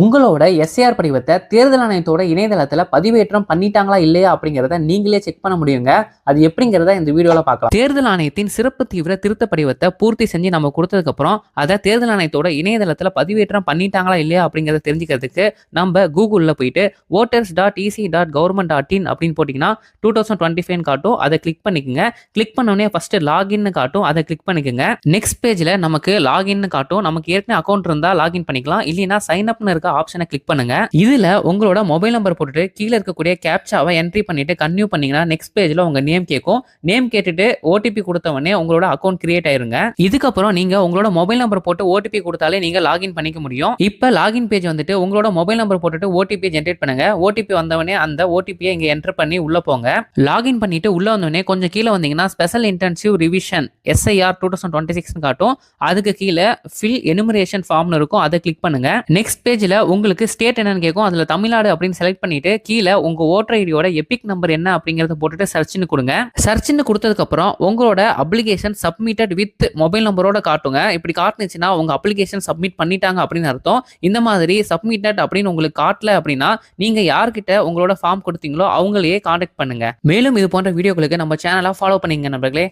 உங்களோட எஸ்ஏஆர் படிவத்தை தேர்தல் ஆணையத்தோட இணையதளத்துல பதிவேற்றம் பண்ணிட்டாங்களா இல்லையா அப்படிங்கிறத நீங்களே செக் பண்ண முடியுங்க. அது எப்படிங்கிறத இந்த வீடியோல பார்க்கலாம். தேர்தல் ஆணையத்தின் சிறப்பு தீவிர திருத்த படிவத்தை பூர்த்தி செஞ்சு நம்ம கொடுத்ததுக்கு அப்புறம் அதை தேர்தல் ஆணையத்தோட இணையதளத்துல பதிவேற்றம் பண்ணிட்டாங்களா இல்லையா அப்படிங்கிறத தெரிஞ்சுக்கிறதுக்கு நம்ம கூகுளில் போயிட்டு voters dot EC dot government dot in அப்படின்னு போட்டிங்கன்னா டூ தௌசண்ட் டுவெண்ட்டி ஃபைவ் காட்டும். அதை கிளிக் பண்ணிக்கோங்க. கிளிக் பண்ணோடனே ஃபர்ஸ்ட் லாகின்னு காட்டும். அதை கிளிக் பண்ணிக்கோங்க. நெக்ஸ்ட் பேஜில் நமக்கு லாகின்னு காட்டும். நமக்கு ஏற்கனவே அக்கௌண்ட் இருந்தால் லாகின் பண்ணிக்கலாம். இல்லைன்னா சைன் அப்னு இருக்க ஆப்ஷனை கிளிக் பண்ணுங்க. இதுல உங்களோட மொபைல் நம்பர் போட்டுட்டு கீழே இருக்கக்கூடிய கேப்சாவை என்ட்ரி பண்ணிட்டு கன்யூ பண்ணீங்கன்னா நெக்ஸ்ட் பேஜ்ல உங்க நேம் கேட்கும் நேம் கேட்டுட்டு ஓடிபி கொடுத்த உடனே உங்களோட அக்கௌண்ட் கிரியேட் ஆயிருங்க. இதுக்கப்புறம் நீங்க உங்களோட மொபைல் நம்பர் போட்டு ஓடிபி கொடுத்தாலே நீங்க லாகின் பண்ணிக்க முடியும். இப்போ லாகின் பேஜ் வந்துட்டு உங்களோட மொபைல் நம்பர் போட்டுட்டு ஓடிபி ஜென்ரேட் பண்ணுங்க. ஓடிபி வந்தவொடனே அந்த ஓடிபியை இங்க என்டர் பண்ணி உள்ள போங்க. லாகின் பண்ணிட்டு உள்ள வந்தோடனே கொஞ்சம் கீழே வந்தீங்கன்னா special intensive revision SIR two thousand twenty six காட்டும். அதுக்கு கீழே ஃபில் எனுமரேஷன் ஃபார்ம்னு இருக்கும். அதை கிளிக் பண்ணுங்க. நெக்ஸ்ட் பேஜ்ல உங்களுக்கு ஸ்டேட் என்னன்னு கேட்கும் அதுல தமிழ்நாடு அப்படின்னு செலக்ட் பண்ணிட்டு கீழே உங்க ஓட்டர் ஐடியோட எபிக் நம்பர் என்ன அப்படிங்கறத போட்டுட்டு சர்ச்னு கொடுங்க. சர்ச்னு கொடுத்ததுக்கு அப்புறம் உங்களோட அப்ளிகேஷன் சப்மிட்டட் வித் மொபைல் நம்பரோட காட்டுங்க. இப்படி காட்டுனுச்சுன்னா உங்க அப்ளிகேஷன் சப்மிட் பண்ணிட்டாங்க அப்படின்னு அர்த்தம். இந்த மாதிரி சப்மிட்டட் அப்படின்னு உங்களுக்கு காட்டல அப்படின்னா நீங்க யார்கிட்ட உங்களோட ஃபார்ம் கொடுத்தீங்களோ அவங்களையே காண்டாக்ட் பண்ணுங்க. மேலும் இது போன்ற வீடியோக்களுக்கு நம்ம சேனலை ஃபாலோ பண்ணிங்க நண்பர்களே.